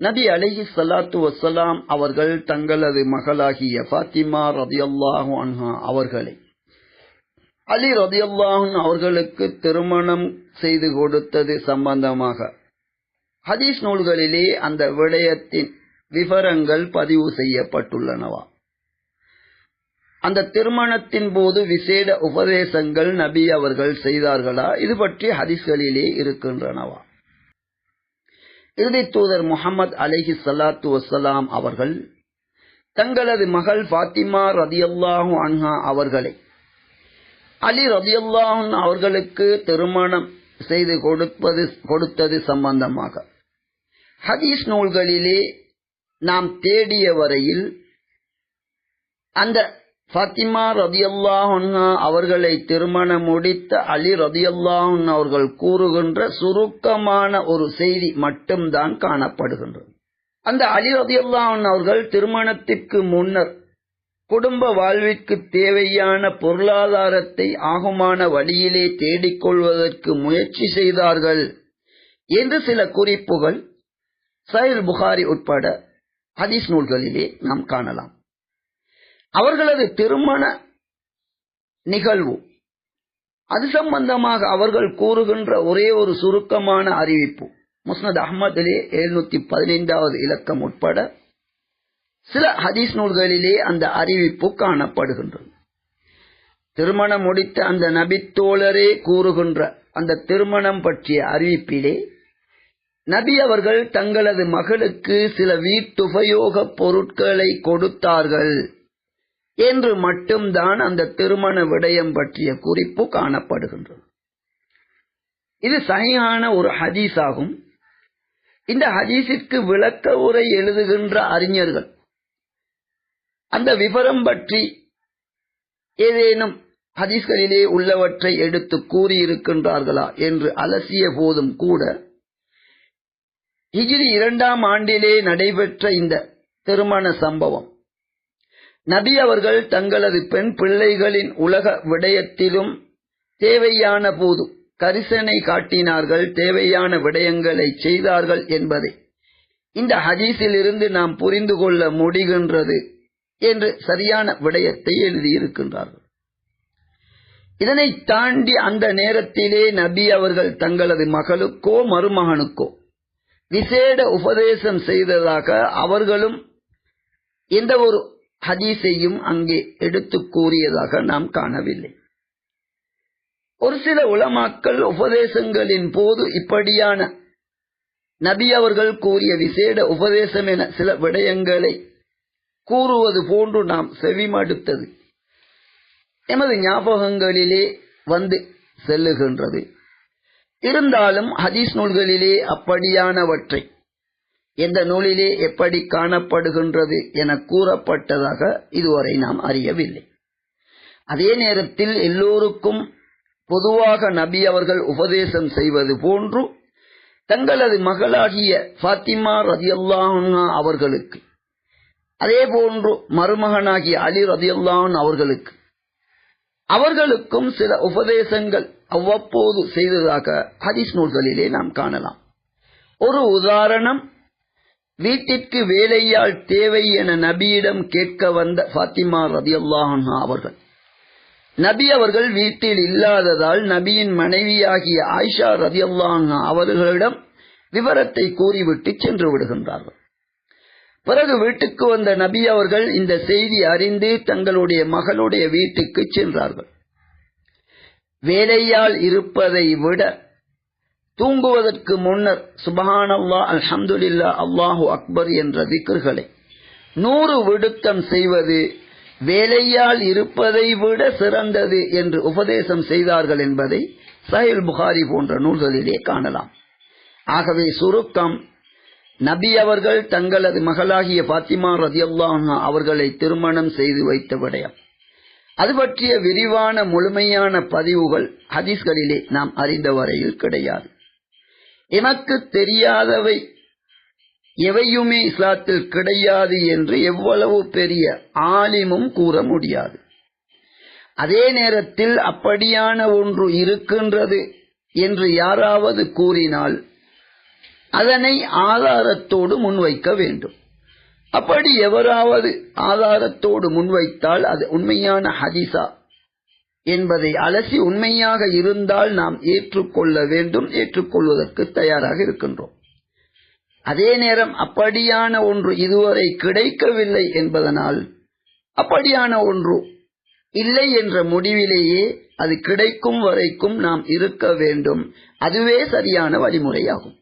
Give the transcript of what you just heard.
நபி அலஹி சலாத்து வசலாம் அவர்கள் தங்களது மகளாகிய ஃபாத்திமா ரதியல்லாஹு அன்ஹா அவர்களை அலி ரதியல்லாஹன் அவர்களுக்கு திருமணம் செய்து கொடுத்தது சம்பந்தமாக ஹதீஸ் நூல்களிலே அந்த விடயத்தின் விவரங்கள் பதிவு செய்யப்பட்டுள்ளனவா? அந்த திருமணத்தின் போது விசேட உபதேசங்கள் நபி அவர்கள் செய்தார்களா? இது பற்றி ஹதீஸ்களிலே இருக்கின்றனவா? இறுதி தூதர் முகமது அலிஹி சலாத்து வசலாம் அவர்கள் தங்களது மகள் பாத்திமா ரதியல்லாஹு அன்ஹா அவர்களை அலி ரதியல்லாஹன் அவர்களுக்கு திருமணம் செய்து கொடுப்பது கொடுத்தது சம்பந்தமாக. ஹதீஸ் நூல்களிலே நாம் தேடிய வரையில் அந்த ஃபத்திமா ரதியல்லாஹா அவர்களை திருமணம் முடித்த அலி ரதியல்லாஹன் அவர்கள் கூறுகின்ற சுருக்கமான ஒரு செய்தி மட்டும்தான் காணப்படுகின்றது. அந்த அலி ரதியல்லாஹன் அவர்கள் திருமணத்திற்கு முன்னர் குடும்ப வாழ்விற்கு தேவையான பொருளாதாரத்தை ஆகுமான வழியிலே தேடிக்கொள்வதற்கு முயற்சி செய்தார்கள் என்று சில குறிப்புகள் சஹில் புகாரி உட்பட ஹதீஸ் நூல்களிலே நாம் காணலாம். அவர்களது திருமண நிகழ்வு. அது சம்பந்தமாக அவர்கள் கூறுகின்ற ஒரே ஒரு சுருக்கமான அறிவிப்பு. முஸ்னத் அஹமதிலே எழுநூத்தி பதினைந்தாவது இலக்கம் உட்பட சில ஹதீஸ் நூல்களிலே அந்த அறிவிப்பு காணப்படுகின்றது. திருமணம் முடித்த அந்த நபித்தோழரே கூறுகின்ற அந்த திருமணம் பற்றிய அறிவிப்பிலே நபி அவர்கள் தங்களது மகளுக்கு சில வீட்டுபயோக பொருட்களை கொடுத்தார்கள். என்று மட்டும்தான் அந்த திருமண விடயம் பற்றிய குறிப்பு காணப்படுகின்றது. இது சரியான ஒரு ஹதீஸ் ஆகும் இந்த ஹதீஸிற்கு விளக்க உரை எழுதுகின்ற அறிஞர்கள் அந்த விவரம் பற்றி ஏதேனும் ஹதீஸ்களிலே உள்ளவற்றை எடுத்து கூறியிருக்கின்றார்களா என்று அலசிய போதும் கூட ஹிஜிரி இரண்டாம் ஆண்டிலே நடைபெற்ற இந்த திருமண சம்பவம் நபி அவர்கள் தங்களது பெண் பிள்ளைகளின் உலக விடயத்திலும் தேவையான போது கரிசனை காட்டினார்கள் தேவையான விடயங்களை செய்தார்கள் என்பதை. இந்த ஹதீஸில் இருந்து நாம் புரிந்து கொள்ள முடிகின்றது என்று சரியான விடயத்தை எழுதியிருக்கின்றார்கள். இதனை தாண்டி அந்த நேரத்திலே நபி அவர்கள் தங்களது மகளுக்கோ மருமகனுக்கோ விசேட உபதேசம் செய்ததாக அவர்களும் எந்த ஒரு ஹதீஸையும் அங்கே எடுத்து கூறியதாக நாம் காணவில்லை. ஒரு சில உலமாக்கள் உபதேசங்களின் போது இப்படியான நபி அவர்கள் கூறிய விசேட உபதேசம் என சில விடயங்களை கூறுவது போன்று நாம் செவிமடுத்தது. எமது ஞாபகங்களிலே வந்து செல்லுகின்றது. இருந்தாலும் ஹதீஸ் நூல்களிலே அப்படியானவற்றை எந்த நூலிலே எப்படி காணப்படுகின்றது என கூறப்பட்டதாக இதுவரை நாம் அறியவில்லை. அதே நேரத்தில் எல்லோருக்கும் பொதுவாக நபி அவர்கள் உபதேசம் செய்வது போன்று தங்களது மகளாகிய ஃபாத்திமா ரதியல்லாஹா அவர்களுக்கு அதே போன்று மருமகனாகிய அலி ரதியல்லான் அவர்களுக்கு அவர்களுக்கும் சில உபதேசங்கள் அவ்வப்போது செய்ததாக ஹதீஸ் நூல்களிலே நாம் காணலாம். ஒரு உதாரணம் வீட்டிற்கு வேலையால் தேவை என நபியிடம் கேட்க வந்த ஃபாத்திமா ரதியல்லாஹா அவர்கள். நபி அவர்கள் வீட்டில் இல்லாததால் நபியின் மனைவியாகிய ஆயிஷா ரதியல்லாஹா அவர்களிடம் விவரத்தை கூறிவிட்டு சென்று விடுகின்றார்கள். பிறகு வீட்டுக்கு வந்த நபி அவர்கள் இந்த செய்தி அறிந்து தங்களுடைய மகளுடைய வீட்டுக்கு சென்றார்கள். வேலையால் இருப்பதை விட தூங்குவதற்கு முன்னர் சுபஹான் அல்லா அல்ஹம்துலில்லா அல்லாஹு அக்பர் என்ற திக்கர்களை நூறு விடுத்தம் செய்வது வேலையால் இருப்பதை விட சிறந்தது என்று உபதேசம் செய்தார்கள் என்பதை சஹில் புகாரி போன்ற நூல்களிலே காணலாம். ஆகவே சுருக்கம் நபி அவர்கள் தங்களது மகளாகிய பாத்திமா ரதியல்லாஹா அவர்களை திருமணம் செய்து வைத்த விடயம். அது பற்றிய விரிவான முழுமையான பதிவுகள் ஹதீஸ்களிலே நாம் அறிந்த வரையில் கிடையாது. எனக்கு தெரியாதவை எவையுமே இஸ்லாத்தில் கிடையாது என்று எவ்வளவு பெரிய ஆலிமும் கூற முடியாது. அதே நேரத்தில் அப்படியான ஒன்று இருக்கின்றது என்று யாராவது கூறினால் அதனை ஆதாரத்தோடு முன்வைக்க வேண்டும். அப்படி எவராவது ஆதாரத்தோடு முன்வைத்தால் அது உண்மையான ஹதிசா என்பதை அலசி உண்மையாக இருந்தால் நாம் ஏற்றுக்கொள்ள வேண்டும் ஏற்றுக்கொள்வதற்கு தயாராக இருக்கின்றோம். அதே நேரம் அப்படியான ஒன்று இதுவரை கிடைக்கவில்லை என்பதனால் அப்படியான ஒன்று இல்லை என்ற முடிவிலேயே அது கிடைக்கும் வரைக்கும் நாம் இருக்க வேண்டும். அதுவே சரியான வழிமுறையாகும்.